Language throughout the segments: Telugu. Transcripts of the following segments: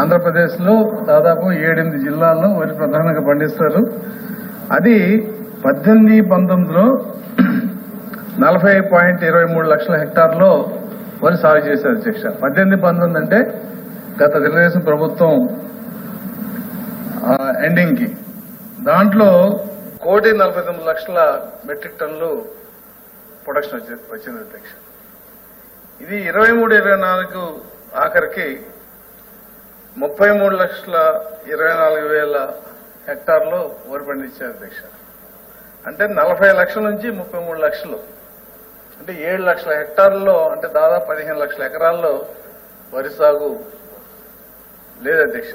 ఆంధ్రప్రదేశ్లో దాదాపు ఏడెనిమిది జిల్లాల్లో వరి ప్రధానంగా పండిస్తారు. అది పద్దెనిమిది పంతొమ్మిదిలో నలభై పాయింట్ ఇరవై మూడు లక్షల హెక్టార్లో వరి సాగు చేశారు అధ్యక్ష. పద్దెనిమిది పంతొమ్మిది అంటే గత తెలుగుదేశం ప్రభుత్వం ఎండింగ్కి దాంట్లో కోటి నలభై తొమ్మిది లక్షల మెట్రిక్ టన్నులు ప్రొడక్షన్ వచ్చింది అధ్యక్ష. ఇది ఇరవై మూడు ఇరవై నాలుగు ఆఖరికి ముప్పై మూడు లక్షల ఇరవై నాలుగు వేల హెక్టార్లు వరి పండించారు అధ్యక్ష. అంటే నలభై లక్షల నుంచి ముప్పై మూడు లక్షలు. అంటే ఏడు లక్షల హెక్టార్లలో అంటే దాదాపు పదిహేను లక్షల ఎకరాల్లో వరి సాగు లేదు అధ్యక్ష.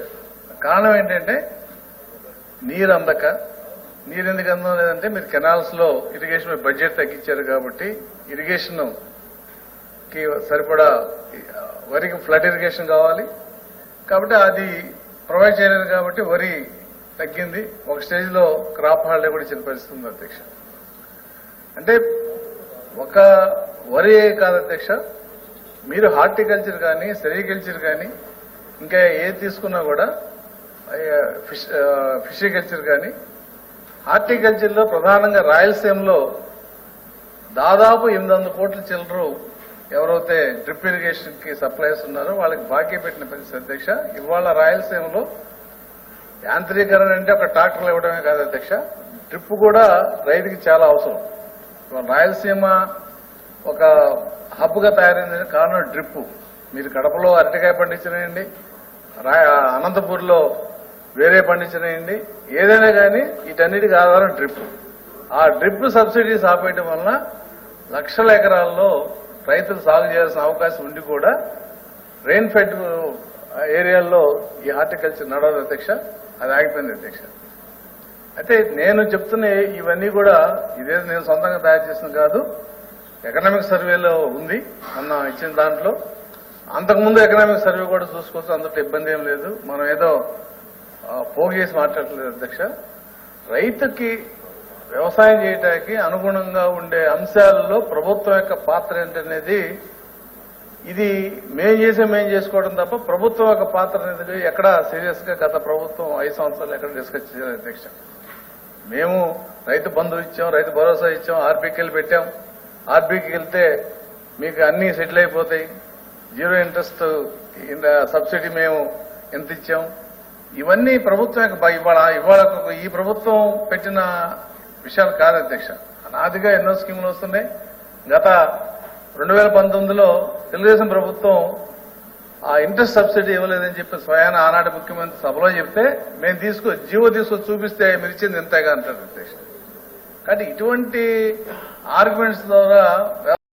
కారణం ఏంటంటే నీరు అందక. నీరు ఎందుకు అందం లేదంటే మీరు కెనాల్స్లో ఇరిగేషన్ బడ్జెట్ తగ్గించారు కాబట్టి ఇరిగేషన్కి సరిపడా వరికి ఫ్లడ్ ఇరిగేషన్ కావాలి. కాబట్టి అది ప్రొవైడ్ చేయలేదు కాబట్టి వరి తగ్గింది. ఒక స్టేజ్లో క్రాప్ హాలిడే కూడా ఇచ్చిన పరిస్థితి ఉంది అధ్యక్ష. అంటే ఒక వరి కాదు అధ్యక్ష మీరు హార్టికల్చర్ కానీ సెరికల్చర్ కానీ ఇంకా ఏది తీసుకున్నా కూడా ఫిష్ ఫిషికల్చర్ కానీ హార్టికల్చర్లో ప్రధానంగా రాయలసీమలో దాదాపు ఎనిమిది వందల కోట్ల చిల్లరు ఎవరైతే డ్రిప్ ఇరిగేషన్కి సప్లైస్ ఉన్నారో వాళ్ళకి బాకీ పెట్టిన పరిస్థితి అధ్యక్ష. ఇవాళ రాయలసీమలో యాంత్రీకరణ అంటే ఒక ట్రాక్టర్లు ఇవ్వడమే కాదు అధ్యక్ష. డ్రిప్ కూడా రైతుకి చాలా అవసరం. రాయలసీమ ఒక హబ్గా తయారైంది కారణం డ్రిప్. మీరు కడపలో అరటికాయ పండించినాయండి అనంతపూర్లో వేరే పండించినాయండి ఏదైనా కానీ వీటన్నిటికి ఆధారం డ్రిప్. ఆ డ్రిప్ సబ్సిడీస్ ఆపేయడం వలన లక్షల ఎకరాల్లో రైతులు సాగు చేయాల్సిన అవకాశం ఉండి కూడా రెయిన్ ఫెడ్ ఏరియాల్లో ఈ హార్టికల్చర్ నడవదు అధ్యక్ష అది ఆగిపోయింది అధ్యక్ష. అయితే నేను చెప్తున్న ఇవన్నీ కూడా ఇదే నేను సొంతంగా తయారు చేసింది కాదు ఎకనామిక్ సర్వేలో ఉంది మొన్న ఇచ్చిన దాంట్లో. అంతకుముందు ఎకనామిక్ సర్వే కూడా చూసుకోవచ్చు అందులో ఇబ్బంది ఏం లేదు. మనం ఏదో పోగేసి మాట్లాడలేదు అధ్యక్ష. రైతుకి వ్యవసాయం చేయడానికి అనుగుణంగా ఉండే అంశాలలో ప్రభుత్వం యొక్క పాత్ర ఏంటనేది ఇది మేం చేసే మేం చేసుకోవడం తప్ప ప్రభుత్వం యొక్క పాత్ర అనేది ఎక్కడ సీరియస్గా గత ప్రభుత్వం ఐదు సంవత్సరాలు ఎక్కడ డిస్కస్ చేయలేదు అధ్యక్ష? మేము రైతు బంధు ఇచ్చాం రైతు భరోసా ఇచ్చాం ఆర్బీకేలు పెట్టాం. ఆర్బీకి వెళ్తే మీకు అన్ని సెటిల్ అయిపోతాయి. జీరో ఇంట్రెస్ట్ సబ్సిడీ మేము ఎంత ఇచ్చాం? ఇవన్నీ ప్రభుత్వం యొక్క ఇవాళ ఇవాళ ఈ ప్రభుత్వం పెట్టిన విషయాలు కాదు అధ్యక్ష అనాదిగా ఎన్నో స్కీములు వస్తున్నాయి. గత రెండు వేల పంతొమ్మిదిలో తెలుగుదేశం ప్రభుత్వం ఆ ఇంట్రెస్ట్ సబ్సిడీ ఇవ్వలేదని చెప్పి స్వయాన ఆనాటి ముఖ్యమంత్రి సభలో చెప్తే మేము తీసుకో జీవో తీసుకో చూపిస్తే మీరు ఇచ్చింది ఇంతేగా అంటారు అధ్యక్ష. కాబట్టి ఇటువంటి ఆర్గ్యుమెంట్స్ ద్వారా